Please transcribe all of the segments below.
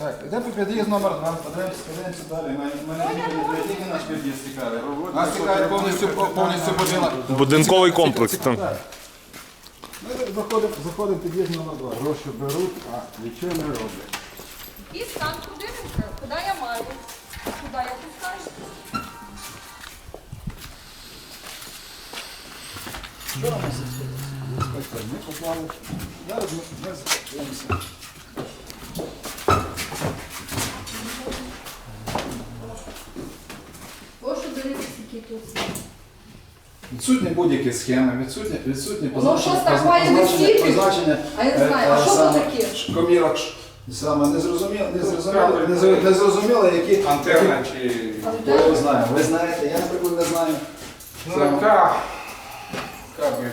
Так, йде по під'їзд номер 2, подивимося, подивимося далі. Мене тільки- не тільки наш під'їзд цікавий. Нас цікавить повністю, повністю будинок. Будинковий комплекс. Там. Ми заходимо, заходимо під'їзд номер 2. Гроші беруть, а нічого не роблять. І стан подивимося, куди я маю, куди я пускаю. Інспектор, ми поклали. Зараз ми ми подивимося. Прошу дивитися, які тут. Відсутні будь-які схеми, відсутні, відсутні позначення. щось так має не позначення- всі. позначення, А я не е, знаю, а що це таке? Комірок, ш- саме не зрозуміло, не зрозуміло, не зрозуміло, не зрозуміло, які... Антенна чи... Я не знаю, ви знаєте, я, наприклад, не знаю. Ну, яка... Кабель.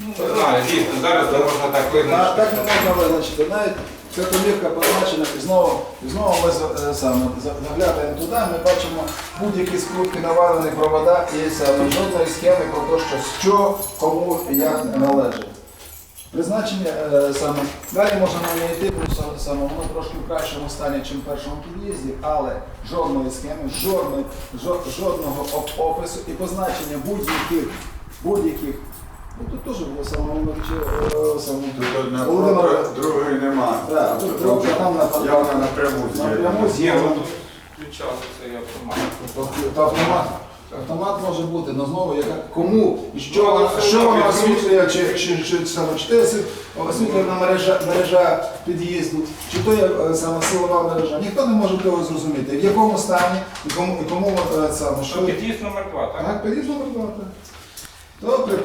Ну, не знаю, дійсно, зараз не можна так А, визначити. так не можна визначити. Навіть ця комірка позначена, і знову, і знову ми е, заглядаємо туди, ми бачимо будь-які скрутки, навалені провода і саме жодної схеми про те, що що, кому і як належить. Призначення е, саме далі можемо не йти, саме воно трошки в кращому стані, ніж в першому під'їзді, але жодної схеми, жодної, жодного опису і позначення будь-яких будь-яких. Ну тут теж було Тут одна Володимир- другої нема. Так, тут трубка там на- Явно напряму напряму з'єднана. Є, тут включався цей автомат. Тобто автомат. Автомат може бути, але знову яка кому і що Ну, вона, але що вона освітлює, чи, чи, чи, саме чи си- освітлювана мережа, мережа під'їзду, чи то є е, саме силова мережа. Ніхто не може того зрозуміти, в якому стані і кому, і кому е, саме що. Що під'їзд номер два, так? Так, під'їзд номер два, так. То при,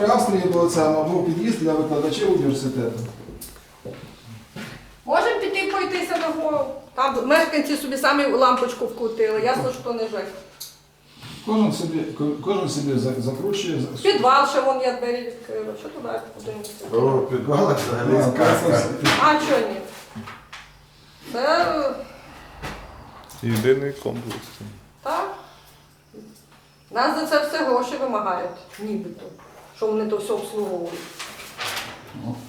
при Австрії був саме був під'їзд для викладачів університету. Можемо піти пройтися нагору. Там мешканці собі самі лампочку вкрутили, ясно, що не ЖЕК. Кожен собі, кожен собі за- закручує. за- Підвал ще вон я двері відкрила. Що туди подивимося? О, підвалах взагалі Так, сказка. А чого ні? Це е, Єдиний комплекс. так. Нас за це все гроші вимагають, нібито. Що вони то все обслуговують.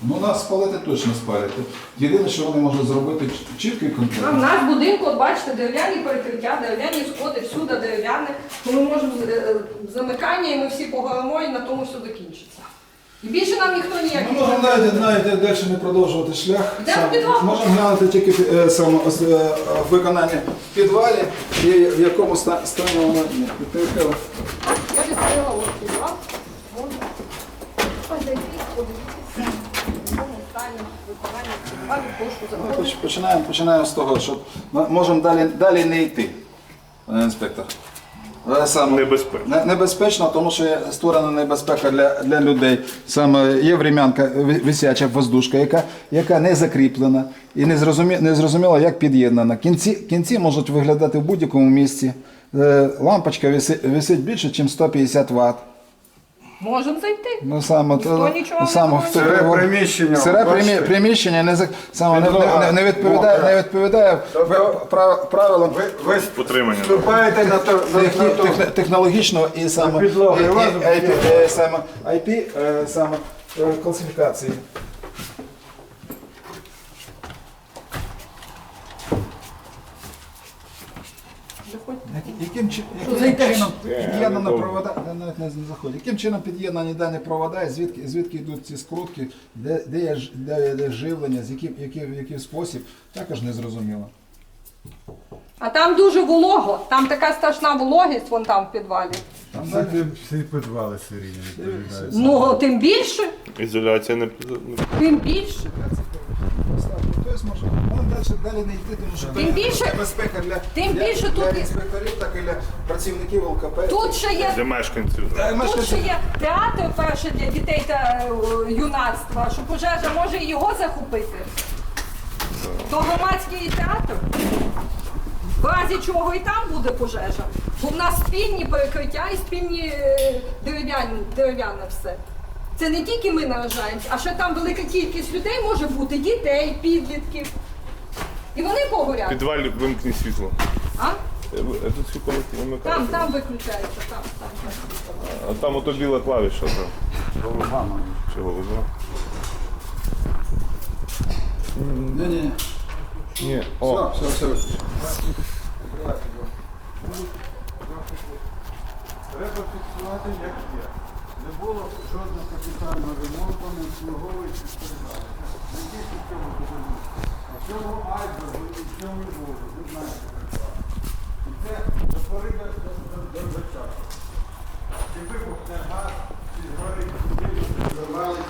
Ну, нас спалити точно спалити. Єдине, що вони можуть зробити чіткий чіткий А в нас в будинку, от бачите, дерев'яні перекриття, дерев'яні сходи, всюди дерев'яне. Ми можемо е, замикання і ми всі погоримо і на тому все закінчиться. І більше нам ніхто ніяк Ми можемо навіть, навіть далі не продовжувати шлях. Йдемо в підвал. Можемо глянути тільки е, саме ос- е, виконання в підвалі і в якому ста- стані воно відкрили. Я відкрила от підвал. Можна. Ось зайти, подивитися. В якому стані виконання підвалу, прошу Ми заходити. поч- Починаємо, починаємо з того, що ми можемо далі, далі не йти, пане інспектор. Саме Небезпечно. Не- Небезпечно, тому що створена небезпека для, для людей. Саме є врем'янка висяча воздушка, яка, яка не закріплена і не, зрозумі, не зрозуміло, як під'єднана. Кінці, кінці можуть виглядати в будь-якому місці. Е, Лампочка висить, висить більше, ніж 150 Вт. Можемо зайти. Ну, саме, Ніхто то- нічого не саме, говорить. хто- Сире приміщення, Сире бачите? приміщення не, за- саме, не, не, не, відповідає, не відповідає Тобто- прав- правилам Ви, ви Утримання. вступаєте на то, на, техні, на то. техно- технологічного і саме, підлоги, і- і- у вас IP, е, саме IP е, саме е, класифікації. Які- Яким, чи- яким чином під'єднано провода, я навіть не заходить. Яким чином під'єднані дані провода, і звідки, звідки йдуть ці скрутки, де, де, є, ж- де, де живлення, з яким, який, в який спосіб, також не зрозуміло. А там дуже волого, там така страшна вологість вон там в підвалі. Там Всі, далі- всі підвали сирійні відповідають. Ну, тим більше, Ізоляція не не- тим більше. Тобто може, далі, далі не йти, тому що Тим це більше- небезпека для, тим для, більше для тут- інспекторів, так і для працівників ЛКП. Тут ще є для мешканців. Та, Тут мешканці- ще є театр перше для дітей та е, юнацтва, що пожежа може і його захопити. То громадський театр. В разі чого і там буде пожежа. Бо в нас спільні перекриття і спільні е, дерев'яні, дерев'яне все. Це не тільки ми наражаємося, а ще там велика кількість людей може бути, дітей, підлітків. І вони В погорять. підвалі вимкні світло. А? Е, е, Тут світло не вмикається. Там, там виключається, там, там. там. А там ото біла клавіша. да. Чи голова? Ні, ні, ні. Ні. О, Все, все, все. Треба фіксувати, як є. Не було жодного капітального ремонту, не обслуговуючи спорядження. Не тільки в цьому будинку, а в цьому айсбергу і цьому Львові. Ви знаєте прекрасно. І це до пори до, часу. Чи вибухне газ, чи згорить будинок, чи.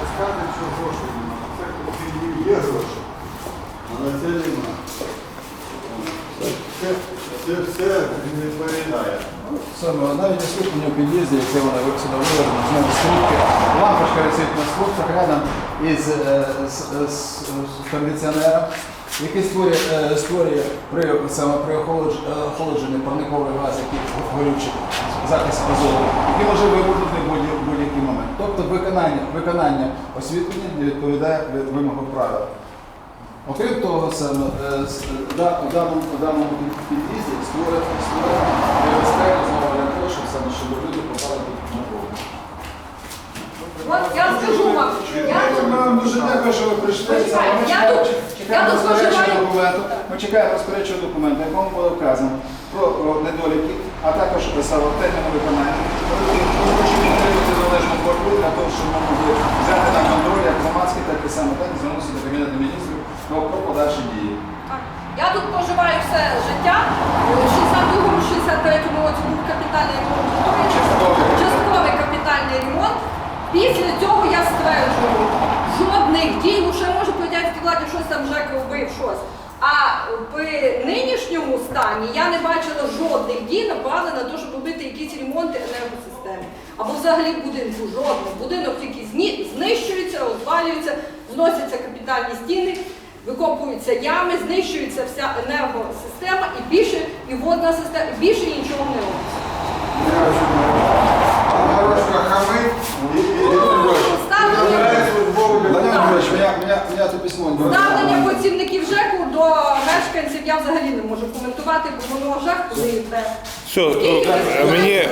Розказують, що грошей немає. Це в є гроші, але це немає. Це все не відповідає. Саме навіть освітлення в під'їзді, яке вона сюди вивернено, знову скрутки. Лампочка висить на скрутках рядом із е, з кондиціонером, який створює, е, створює при, саме при охолодж- е, охолодженні парниковий газ, який горючий, захист азоту, який може вибухнути в будь-який момент. Тобто виконання, виконання освітлення не відповідає вимогам правил. Окрім того, саме у даному, під'їзді створено небезпеку знову для того, щоб саме щоб люди попали на повну. От я скажу вам, я вам дуже дякую, що ви прийшли. Ми чекаємо- тут- чекаємо я тут розпорядчого споживаю- документу. Ми чекаємо розпорядчого документу, в якому буде вказано про недоліки, а також саме терміни виконання. Ми хочемо отримати належну боротьбу для того, щоб ми могли взяти на контроль як громадський, так і саме так і про подальші дії. Я тут проживаю все життя. У 62-му, 63-му році був капітальний ремонт Частковий. частковий капітальний ремонт. Після цього я стверджую, жодних дій, ну ще може радянській владі щось там ЖЕК робив, щось. А при нинішньому стані я не бачила жодних дій направлених на те, щоб робити якісь ремонти енергосистеми. Або взагалі в будинку жодного. Будинок тільки знищується, розвалюється, зносяться капітальні стіни, викопуються ями, знищується вся енергосистема і більше, і водна система, і більше нічого не робиться. Ставлення, працівників ЖЕКу до мешканців я взагалі не можу коментувати, бо воно ЖЕК туди йде. все, мені